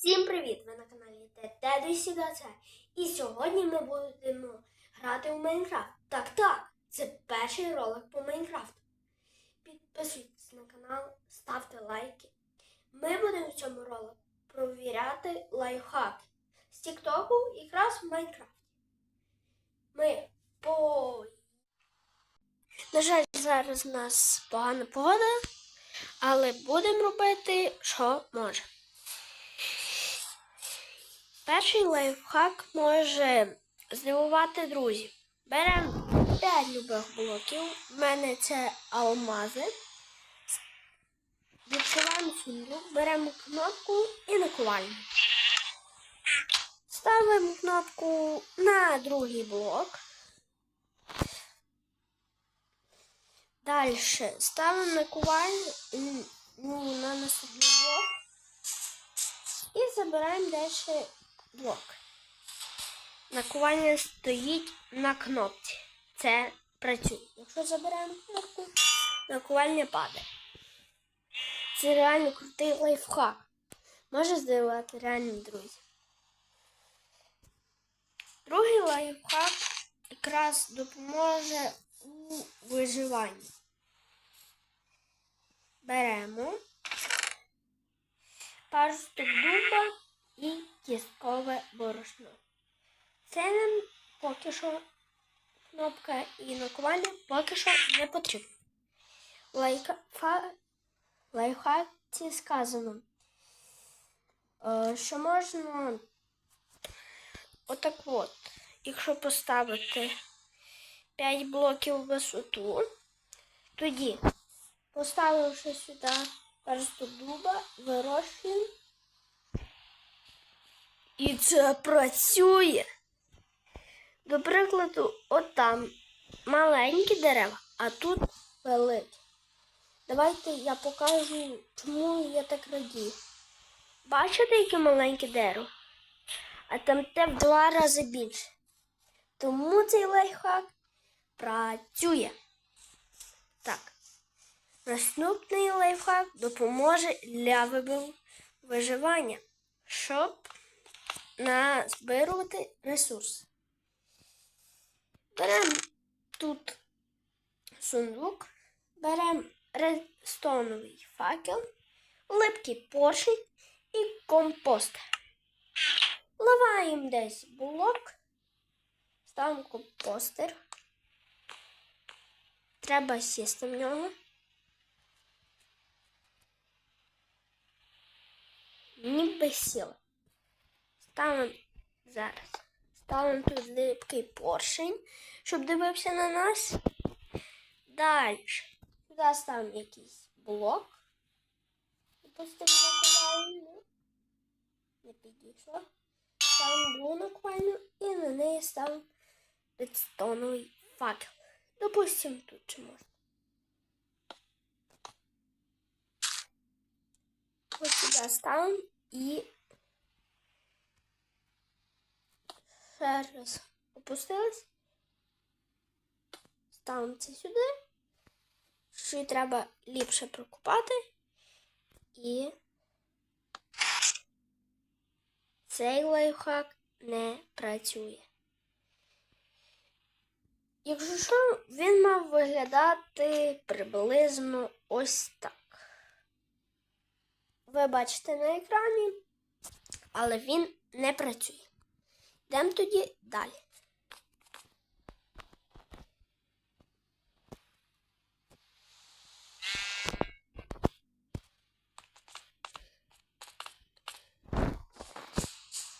Всім привіт! Ви на каналі Теду Сідаця. І сьогодні ми будемо грати у Майнкрафт. Так, так, це перший ролик по Майнкрафту. Підписуйтесь на канал, ставте лайки. Ми будемо в цьому ролику провіряти лайфхаки з Тіктоку якраз в Майнкрафті. Ми по. На жаль, зараз у нас погана погода, але будемо робити, що можемо. Перший лайфхак може здивувати друзів. Беремо 5 любих блоків. В мене це алмази. Відкриваємо сундук, беремо кнопку і наковальню. Ставимо кнопку на другий блок. Далі ставимо ну, на наступний блок. І забираємо далі блок. Накування стоїть на кнопці. Це працює. Якщо заберемо кнопку, накування падає. Це реально крутий лайфхак. Може здивувати реальні друзі. Другий лайфхак якраз допоможе у виживанні. Беремо паросток дуба і кісткове борошно. Це нам поки що кнопка і накування поки що не потрібно. Лайка, лайфхаці сказано, е, що можна отак от, якщо поставити 5 блоків висоту, тоді, поставивши сюди паросток дуба, вирощуємо і це працює. До прикладу, от там маленькі дерева, а тут великі. Давайте я покажу, чому я так радію. Бачите, яке маленьке дерево? А там те в два рази більше. Тому цей лайфхак працює. Так. Наступний лайфхак допоможе для виживання, щоб назбирувати ресурси. Беремо тут сундук, беремо редстоновий факел, липкий поршень і компост. Ливаємо десь блок, ставимо компостер. Треба сісти в нього. Ніби сіли. Ставимо зараз. Ставимо тут липкий поршень, щоб дивився на нас. Далі. Сюди ставимо якийсь блок. Допустимо наковальню. Не підійшло. Ставимо другу наковальню і на неї ставимо редстоновий факел. Допустимо, тут чи можна. Ось сюди ставимо і ще раз опустились. Ставимо це сюди. Ще треба ліпше прокопати. І цей лайфхак не працює. Якщо що, він мав виглядати приблизно ось так. Ви бачите на екрані, але він не працює. Йдемо тоді далі.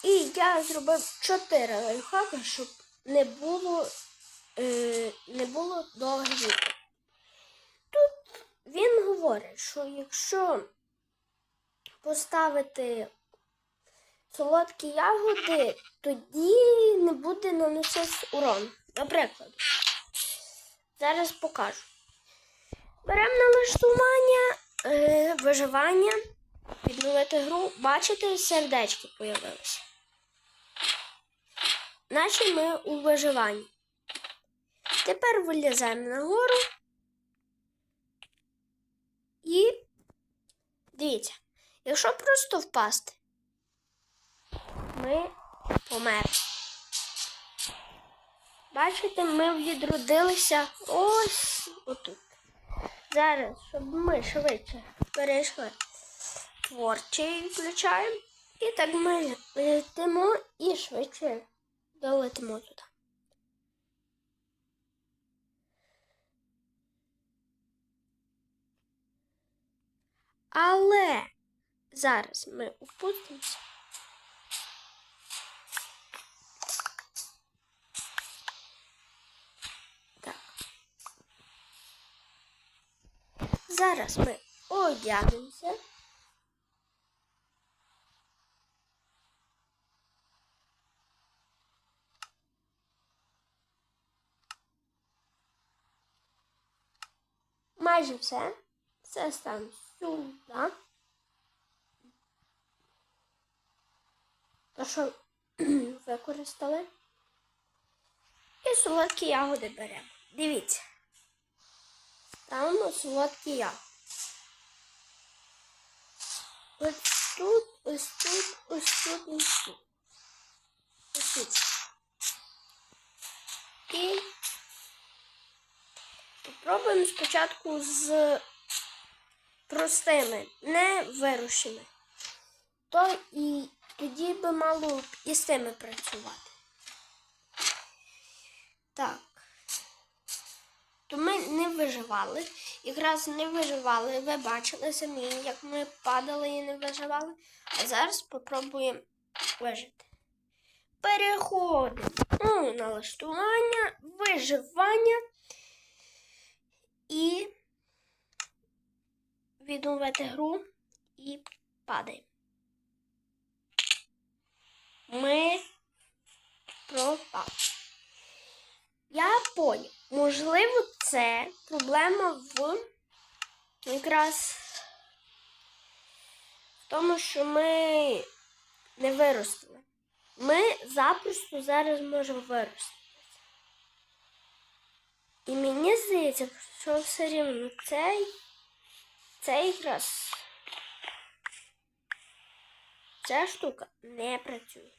І я зробив 4 лайфхаки, щоб не було, е, не було довгих відео. Тут він говорить, що якщо поставити солодкі ягоди, тоді не буде наносити урон. Наприклад, зараз покажу. Беремо налаштування, е, виживання, відновити гру. Бачите, сердечки появилися. Наче ми у виживанні. Тепер вилізаємо нагору і дивіться, якщо просто впасти, ми померли. Бачите, ми відродилися ось отут. Зараз, щоб ми швидше перейшли творчий включаємо. І так ми летимо і швидше долетимо туди. Але зараз ми опустимося. Зараз ми одягнемося. Майже все. Це ставимо сюди. То, що використали. І солодкі ягоди беремо. Дивіться. Ставимо солодкі ягоди. Ось тут, ось тут, ось тут, ось тут. Ось тут. І Попробуємо спочатку з простими, не вирушими. То і тоді би мало і з тими працювати. Так. То ми не виживали. Якраз не виживали. Ви бачили самі, як ми падали і не виживали. А зараз спробуємо вижити. Переходимо у налаштування, виживання. І відновити гру і падаємо. Ми пропали. Я поняв. Можливо, це проблема в якраз в тому, що ми не виростили. Ми запросто зараз можемо вирости. І мені здається, що все рівно цей цей раз ця штука не працює.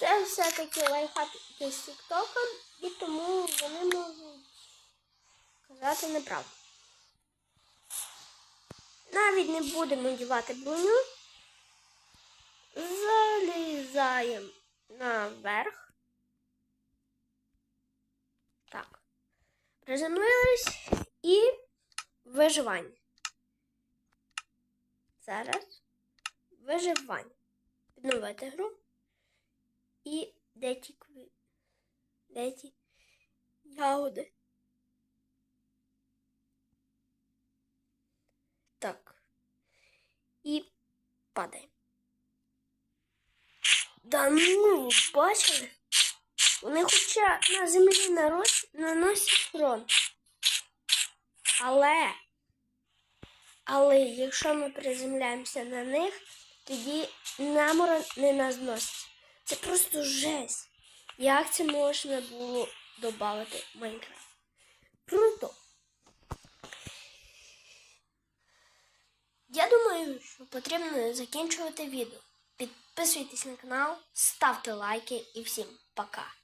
Це все-таки лайфхаки з Тіктока, і тому вони можуть казати неправду. Навіть не будемо дівати броню. Залізаємо наверх. Так. Приземлились і виживання. Зараз виживання. Відновити гру. І де ті кви... Де ягоди. Так. І падаємо. Да ну, бачили? Вони хоча на землі наносять урон. Але, але якщо ми приземляємося на них, тоді наморон не нас зносить. Це просто жесть. Як це можна було додати в Майнкрафт? Круто. Я думаю, що потрібно закінчувати відео. Підписуйтесь на канал, ставте лайки і всім пока!